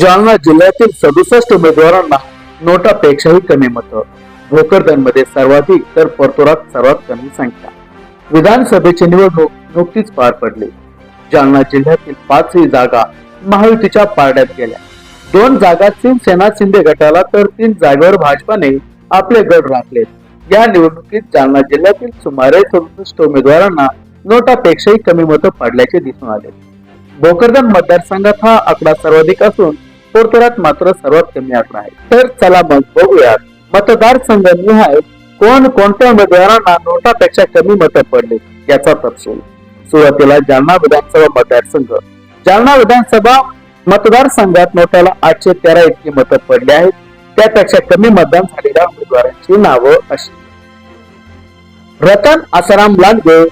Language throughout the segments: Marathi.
जालना जिल्ह्यातील सदुसष्ट उमेदवारांना नोटापेक्षाही कमी मतं. भोकरदनमध्ये सर्वाधिक तर परतुरात सर्वात कमी संख्या. विधानसभेची निवडणूक नुकतीच पार पडली. जालना जिल्ह्यातील पाचही जागा महायुतीच्या पारड्यात गेल्या. दोन जागा शिवसेना शिंदे गटाला तर तीन जागेवर भाजपाने आपले गड राखले. या निवडणुकीत जालना जिल्ह्यातील सुमारे सदुसष्ट उमेदवारांना नोटापेक्षाही कमी मतं पडल्याचे दिसून आले. भोकरदन मतदारसंघात हा आकडा सर्वाधिक असून पोरतुरात मात्र सर्वात कमी आकडा आहे. तर चला मग बघूयात. मतदारसंघ निहाय कोण कोणत्या उमेदवारांना नोटापेक्षा कमी मतं पडले याचा तपशील. सुरुवातीला जालना विधानसभा मतदारसंघ. जालना विधानसभा मतदारसंघात नोटाला आठशे तेरा इतकी मतं पडली आहेत. त्यापेक्षा कमी मतदान झालेल्या उमेदवारांची नावं अशी. रतन आसाराम लांडगे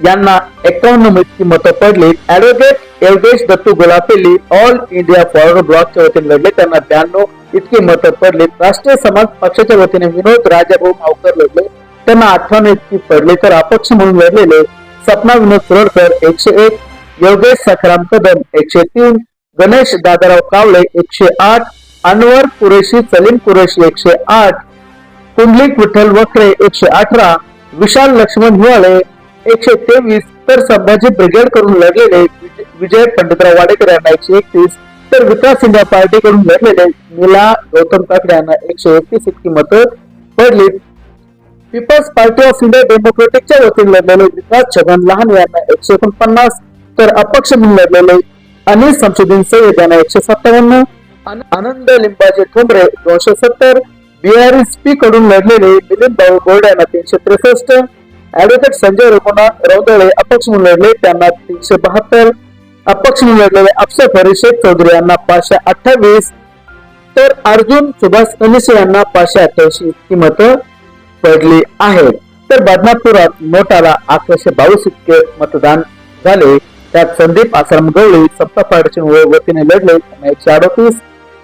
यांना एकावन्न इतकी मतं पडली. Advocate Yogesh Dattu Gulapelli all India forward ब्लॉकच्या वतीने लढले. त्यांना ब्याण्णव इतकी मतं पडली. राष्ट्रीय समाज पक्षाच्या वतीने विनोद राजाभाऊ मावकर लढले. त्यांना अठ्ठावन्न इतकी पडली तर अपक्ष म्हणून लढलेले सपना विनोद सुरडकर एकशे एक योगेश सखराम कदम एकशे तीन गणेश दादाराव कावळे एकशे आठ अनवर कुरेशी सलीम कुरेशी एकशे आठ कुंडलिक विठ्ठल वखरे एकशे अठरा विशाल लक्ष्मण हिवाळे एकशे तेवीस तर संभाजी ब्रिगेडकडून लढलेले विजय- पंडितराव वाडेकर यांना एकशे एकतीस तर विकास इंडिया पार्टीकडून लढलेले नीला गौतम काकडे यांना एकशे एकतीस इतकी मतं पडली. पीपल्स पार्टी ऑफ इंडिया डेमोक्रेटिकच्या वतीने लढलेले विकास छगन लहान यांना एकशे एकोणपन्नास तर अपक्ष म्हणून लढलेले अनिल शमशुद्दीन सय्यद यांना एकशे सत्तावन्न आनंद लिंबाचे ठोंबरे दोनशे सत्तर बीआरएसपी कडून लढलेले मिलिंद भाऊ बोर्डे यांना तीनशे त्रेसष्ट ऍडव्होकेट संजय रघुनाथ रौदळे अपक्ष म्हणून लढले. त्यांना तीनशे बहात्तर अपक्ष म्हणून लढलेले अफसर फरी शेख चौधरी यांना पाचशे अठ्ठावीस. तर अर्जुन सुभाष अनिसे यांना पाचशे अठ्ठ्याऐंशी इतकी मतं पडली आहेत. तर बदनापुरात नोटाला अकराशे बावीस इतके मतदान झाले. त्यात संदीप आसाराम गवळी सत्ता पार्टीच्या वतीने लढले. त्यांना एकशे अडतीस.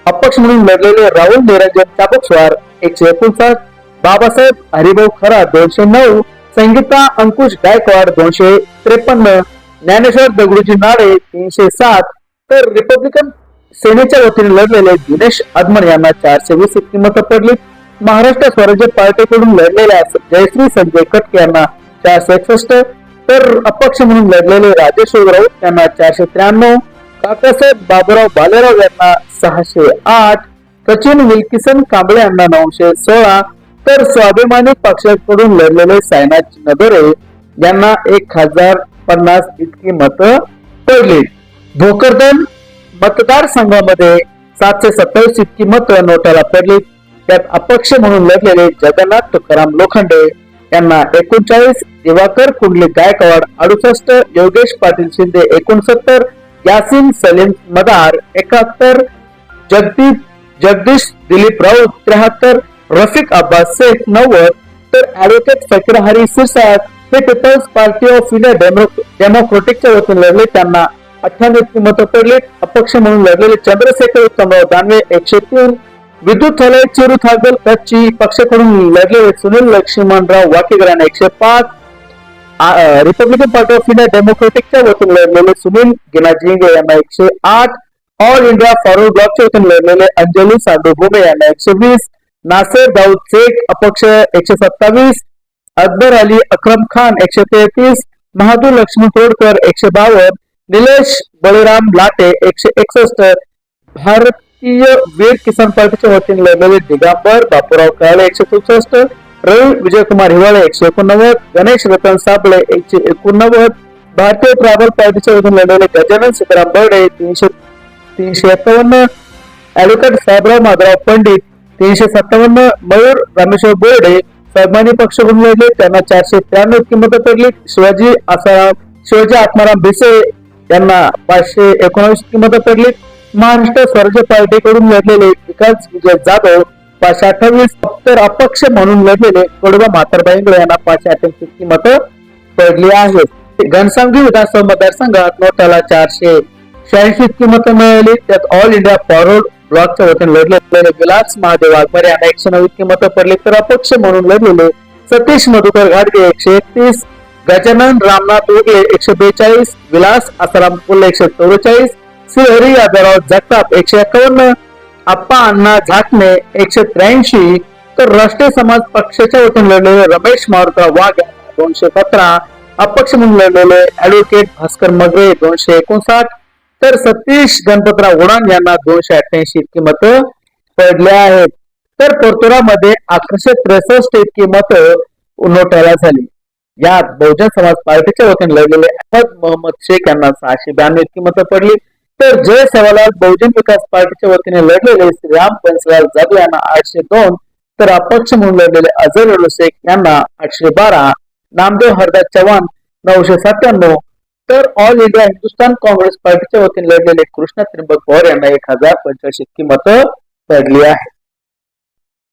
अपक्ष म्हणून लढलेले राहुल निरंजन चाबुकस्वार एकशे एकोणसाठ. बाबासाहेब हरिभाऊ खरा दोनशे नऊ. संगीता अंकुश गायकवाड दोनशे त्रेपन्न ज्ञानेश्वर दगडूजी नाळे तीनशे सात तर रिपब्लिकन सेनेच्या वतीने लढलेले दिनेश अदमन यांना चारशे वीस इतकी मतं पडली. महाराष्ट्र स्वराज्य पार्टीकडून लढलेल्या जयश्री संजय कटके यांना चारशे एकसष्ट तर अपक्ष म्हणून लढलेले राजेश राऊत यांना चारशे त्र्याण्णव काकासाहेब बाबुराव बालेराव यांना सहाशे आठ सचिन विल्किसन कांबळे यांना नऊशे सोळा तर स्वाभिमानी पक्षाकडून लढलेले सायनाथ नगरे यांना एक हजार पन्नास इतकी मतं पडली. भोकरदन मतदारसंघामध्ये सातशे सत्तावीस इतकी मतं नोटाला पडली. त्यात अपक्ष म्हणून लढलेले जगन्नाथ तुकाराम लोखंडे यांना एकोणचाळीस दिवाकर कुंडली गायकवाड अडुसष्ट योगेश पाटील शिंदे एकोणसत्तर यासिन सलीम मदार एकाहत्तर जगदीप जगदीश दिलीप राऊत त्र्याहत्तर रफिक अब्बास शेख नव्वद तर ऍडव्होकेट फकीर हरी सिरसाट हे people's party of India demo- डेमोक्रेटिकच्या वतीने लढले. त्यांना अठ्ठ्याण्णव मतं पडली अपक्ष म्हणून लढलेले चंद्रशेखर उत्तमराव दानवे एकशे तीन विद्युत थले चिरू थागल कच्ची पक्षाकडून लढलेले सुनील लक्ष्मणराव वाकेकरांना एकशे पाच. रिपब्लिकन पार्टी ऑफ इंडिया डेमोक्रेटिकच्या वतीने लढलेले सुनील गिनाजिंगे यांना एकशे आठ. ऑल इंडिया फॉरवर्ड ब्लॉकच्या वतीने लढलेले अंजली सांडू भोमे यांना एकशे वीस. नासेर दाऊद शेख अपक्ष एकशे सत्तावीस अकबर अली अक्रम खान एकशे तेहतीस महादूर लक्ष्मी तोडकर एकशे बावन्न निलेश बळीराम लाटे एकशे एकसष्ट. भारतीय वीर किसान पार्टीच्या वतीने लढलेले दिगांबर बापूराव काळे एकशे चौसष्ट रवी विजयकुमार हिवाळे एकशे एकोणनव्वद गणेश रतन साबळे एकशे एकोणनव्वद. भारतीय ट्रॅव्हल पार्टीच्या वतीने लढलेले गजानन सीताराम बर्डे तीनशे तीनशे एकावन्न. ऍडव्होकेट साहेबराव माधवराव पंडित तीनशे सत्तावन्न मयूर रामेश्वर बोर्डे स्वाभिमानी पक्षाकडून लढले त्यांना चारशे त्र्याण्णव इतकी मतं पडली. शिवाजी आसाराम शिवाजी आत्माराम भिसे यांना पाचशे एकोणावीस इतकी मतं पडली. महाराष्ट्र स्वराज्य पार्टीकडून लढलेले विकास विजय जाधव पाचशे अठ्ठावीस तर अपक्ष म्हणून लढलेले कडोबा म्हातारबाई यांना पाचशे अठ्ठ्याऐंशी इतकी मतं पडली आहेत. घनसावंगी विधानसभा मतदारसंघात नोटाला चारशे शहाऐंशी इतकी मतं मिळाली. त्यात ऑल इंडिया फॉरवर्ड ब्लॉकच्या वतीने लढलेले विलास महादेव वाघमारे यांना एकशे नऊ इतकी मतं पडली. तर अपक्ष म्हणून लढलेले सतीश मधुकर घाडगे एकशे एकतीस गजानन रामनाथ उगले एकशे बेचाळीस विलास आसाराम कोल्हे एकशे चौवेचाळीस श्रीहरी यादवराव जगताप एकशे एकावन्न आप्पा अण्णा झाकणे एकशे त्र्याऐंशी. तर राष्ट्रीय समाज पक्षाच्या वतीने लढलेले रमेश मारुतराव वाघ दोनशे सतरा. अपक्ष म्हणून लढलेले ऍडव्होकेट भास्कर मगरे दोनशे एकोणसाठ. तर सतीश गणपतराव उडान यांना दोनशे अठ्ठ्याऐंशी इतकी मतं पडले आहेत. तर पोर्तुरामध्ये अकराशे त्रेसष्ट इतकी मतं नोटायला झाली. यात बहुजन समाज पार्टीच्या वतीने लढलेले अहमद मोहम्मद शेख यांना सहाशे ब्याण्णव इतकी मतं पडली. तर जय सवालाल बहुजन विकास पार्टीच्या वतीने लढलेले श्रीराम पंचलाल जाधव यांना आठशे दोन तर अपक्ष म्हणून लढलेले अझर शेख यांना आठशे बारा नामदेव हरदास चव्हाण नऊशे सत्त्याण्णव तर ऑल इंडिया हिंदुस्थान काँग्रेस पार्टीच्या वतीने लढलेले कृष्णा त्रिंबक पवार यांना एक हजार पंच्याऐंशी इतकी मतं पडली आहेत.